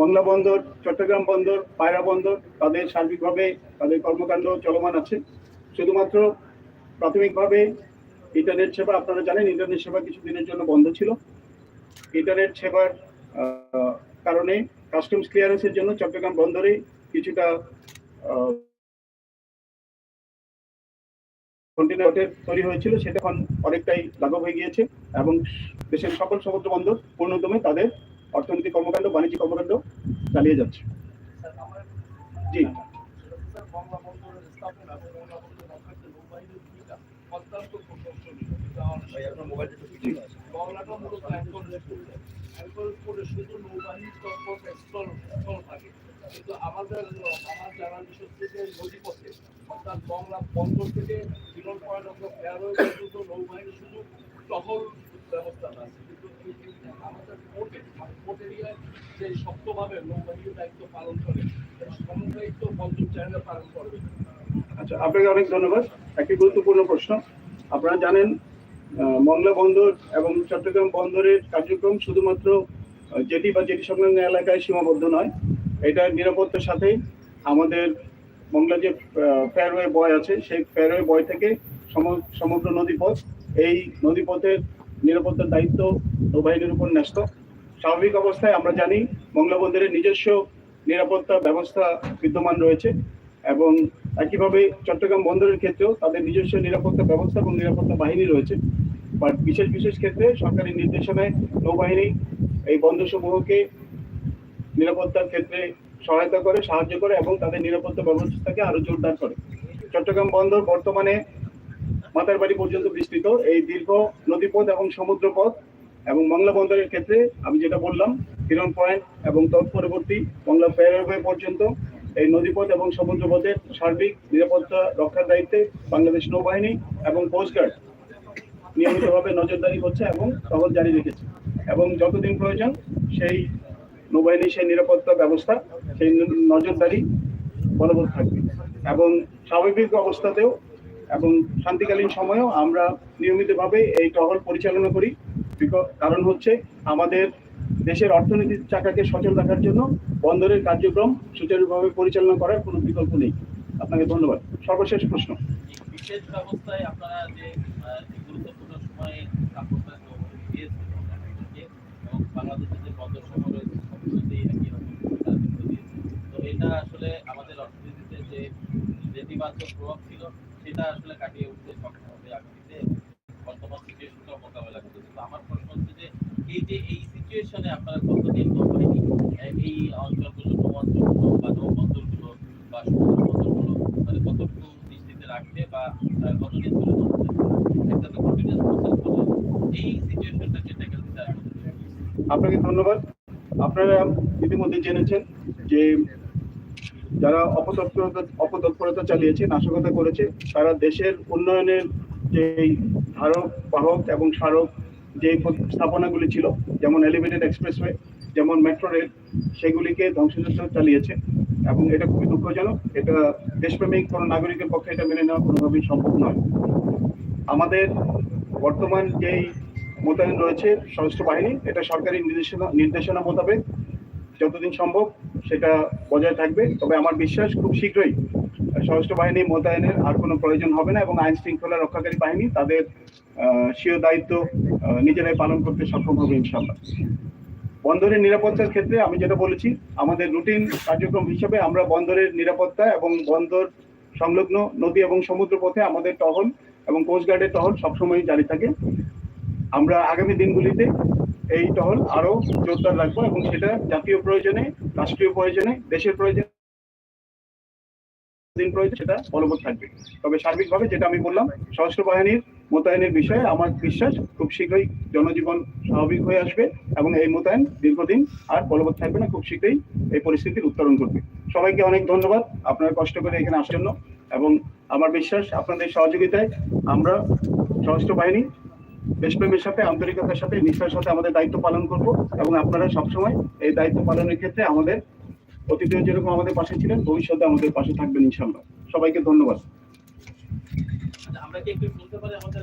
মংলা বন্দর, চট্টগ্রাম বন্দর, পায়রা বন্দর, তাদের সার্বিকভাবে তাদের কর্মকাণ্ড চলমান আছে। শুধুমাত্র প্রাথমিকভাবে ইন্টারনেট সেবা আপনারা জানেন ইন্টারনেট সেবা কিছুদিনের জন্য বন্ধ ছিল। ইন্টারনেট সেবার কারণে কাস্টমস ক্লিয়ারেন্সের জন্য চট্টগ্রাম বন্দরে কিছুটা কন্টেনার তৈরি হয়েছিল, সেটা এখন অনেকটাই লাঘব হয়ে গিয়েছে এবং দেশের সকল সমুদ্র বন্দর পূর্ণদমে তাদের অর্থনৈতিক কর্মকাণ্ড, বাণিজ্যিক কর্মকাণ্ড চালিয়ে যাচ্ছে। জি। নৌবাহিনীর নৌবাহিনীর আমাদের আমার জানা বিষয় থেকে নদীপথে অর্থাৎ বাংলা বন্দর থেকে বিমান অফ ফেয়ারওয়ে পর্যন্ত নৌবাহিনী শুধু টহল ব্যবস্থা আছে কিন্তু এই যে আমাদের পোর্টে পোর্ট এরিয়ায় যে শক্তভাবে নৌবাহিনীর দায়িত্ব পালন করে সমন্বয়িত বন্দর চ্যানেল পালন করবে। আচ্ছা আপনাকে অনেক ধন্যবাদ। একটি গুরুত্বপূর্ণ প্রশ্ন। আপনারা জানেন মংলা বন্দর এবং চট্টগ্রাম বন্দরের কার্যক্রম শুধুমাত্র জেটি বা জেটি সংলগ্ন এলাকায় সীমাবদ্ধ নয়। এটা নিরাপত্তার সাথে আমাদের মংলা যে ফেয়ারওয়ে বয় আছে, সেই ফেয়ারওয়ে বয় থেকে সম- সমগ্র নদীপথ, এই নদীপথের নিরাপত্তার দায়িত্ব নৌবাহিনীর উপর ন্যস্ত। স্বাভাবিক অবস্থায় আমরা জানি মংলা বন্দরের নিজস্ব নিরাপত্তা ব্যবস্থা বিদ্যমান রয়েছে এবং একইভাবে চট্টগ্রাম বন্দরের ক্ষেত্রেও তাদের নিজস্ব নিরাপত্তা ব্যবস্থা এবং নিরাপত্তা বাহিনী রয়েছে। বাট বিশেষ বিশেষ ক্ষেত্রে সরকারি নির্দেশনায় নৌবাহিনী এই বন্দরসমূহকে নিরাপত্তার ক্ষেত্রে সহায়তা করে, সাহায্য করে এবং তাদের নিরাপত্তা ব্যবস্থাকে আরও জোরদার করে। চট্টগ্রাম বন্দর বর্তমানে মাতার বাড়ি পর্যন্ত বিস্তৃত। এই দীর্ঘ নদীপথ এবং সমুদ্রপথ এবং মংলা বন্দরের ক্ষেত্রে আমি যেটা বললাম হিরন পয়েন্ট এবং তৎপরবর্তী মংলা ফেয়ারওয়ে পর্যন্ত এই নদীপথ এবং সমুদ্রপথের সার্বিক নিরাপত্তা রক্ষার দায়িত্বে বাংলাদেশ নৌবাহিনী এবং কোস্টগার্ড নিয়মিতভাবে নজরদারি করছে এবং টহল জারি রেখেছে। এবং যতদিন প্রয়োজন, সেই নৌবাহিনী সেই নিরাপত্তা ব্যবস্থা, সেই নজরদারি বলবৎ থাকবে। এবং স্বাভাবিক অবস্থাতেও এবং শান্তিকালীন সময়েও আমরা নিয়মিতভাবে এই টহল পরিচালনা করি। কারণ হচ্ছে আমাদের দেশের অর্থনীতির চাকাকে সচল রাখার জন্য বন্দরের কার্যক্রম সুচারুভাবে পরিচালনা করার কোনো বিকল্প নেই। আপনাকে ধন্যবাদ। সর্বশেষ প্রশ্ন। বিশেষ ব্যবস্থায় আপনারা যে গুরুত্বপূর্ণ সময়ে বাংলাদেশের যে এটা আসলে আমাদের অর্থনীতিতে যে নেতিবাচক প্রভাব ছিল, সেটা আসলে কাটিয়ে উঠতে সক্ষম হবে আগামীতে। বর্তমান সিচুয়েশনটা মোকাবেলা আমার প্রশ্ন হচ্ছে যে এই যে এই সিচুয়েশনে আপনারা কতদিন আহ, এই অঞ্চলগুলো নৌঅঞ্চলগুলো বা নৌবন্দরগুলো বা সমুদ্র বন্দরগুলো মানে কতটুকু রাখবে বা কতদিন ধরে একটা তো কন্টিনিউয়াস প্রসেস বলে এই সিচুয়েশনটাকে ট্যাকেল আপনাকে ধন্যবাদ। আপনারা ইতিমধ্যে জেনেছেন যে যারা অপতৎপরতা অপতৎপরতা চালিয়েছে নাশকতা করেছে তারা দেশের উন্নয়নের যে ধারক, বাহক এবং স্মারক যে স্থাপনাগুলি ছিল, যেমন এলিভেটেড এক্সপ্রেসওয়ে যেমন মেট্রো রেল সেগুলিকে ধ্বংসযজ্ঞ চালিয়েছে এবং এটা খুবই দুঃখজনক। এটা দেশপ্রেমিক কোনো নাগরিকের পক্ষে এটা মেনে নেওয়া কোনোভাবেই সম্ভব নয়। আমাদের বর্তমান যেই মোতায়েন রয়েছে সশস্ত্র বাহিনী, এটা সরকারি নির্দেশনা নির্দেশনা মোতাবেক যতদিন সম্ভব সেটা বজায় থাকবে। তবে আমার বিশ্বাস খুব শীঘ্রই সশস্ত্র বাহিনী মোতায়েনের আর কোনো প্রয়োজন হবে না এবং আইন শৃঙ্খলা রক্ষাকারী বাহিনী তাদের স্বীয় দায়িত্ব নিজেরাই পালন করতে সক্ষম হবে ইনশাল্লাহ বন্দরের নিরাপত্তার ক্ষেত্রে আমি যেটা বলেছি, আমাদের রুটিন কার্যক্রম হিসেবে আমরা বন্দরের নিরাপত্তা এবং বন্দর সংলগ্ন নদী এবং সমুদ্র পথে আমাদের টহল এবং কোস্টগার্ডের টহল সবসময় জারি থাকে। আমরা আগামী দিনগুলিতে এই টহল আরও জোরদার রাখব এবং সেটা জাতীয় প্রয়োজনে, রাষ্ট্রীয় প্রয়োজনে, দেশের প্রয়োজনে দিন প্রয়োজন সেটা বলবৎ থাকবে। তবে সার্বিকভাবে যেটা আমি বললাম, সশস্ত্র বাহিনীর মোতায়েনের বিষয়ে আমার বিশ্বাস খুব শীঘ্রই জনজীবন স্বাভাবিক হয়ে আসবে এবং এই মোতায়েন দীর্ঘদিন আর বলবৎ থাকবে না, খুব শীঘ্রই এই পরিস্থিতির উত্তরণ করবে। সবাইকে অনেক ধন্যবাদ আপনারা কষ্ট করে এখানে আসার জন্য এবং আমার বিশ্বাস আপনাদের সহযোগিতায় আমরা সশস্ত্র বাহিনী দেশপ্রেমের সাথে, আন্তরিকতার সাথে, নিষ্ঠার সাথে আমাদের দায়িত্ব পালন করব এবং আপনারা সবসময় এই দায়িত্ব পালনের ক্ষেত্রে আমাদের অতীতে যেরকম আমাদের পাশে ছিলেন ভবিষ্যতে আমাদের পাশে থাকবেন ইনশাল্লাহ সবাইকে ধন্যবাদ। আচ্ছা, আমরা কি একটু শুনতে পারি আমাদের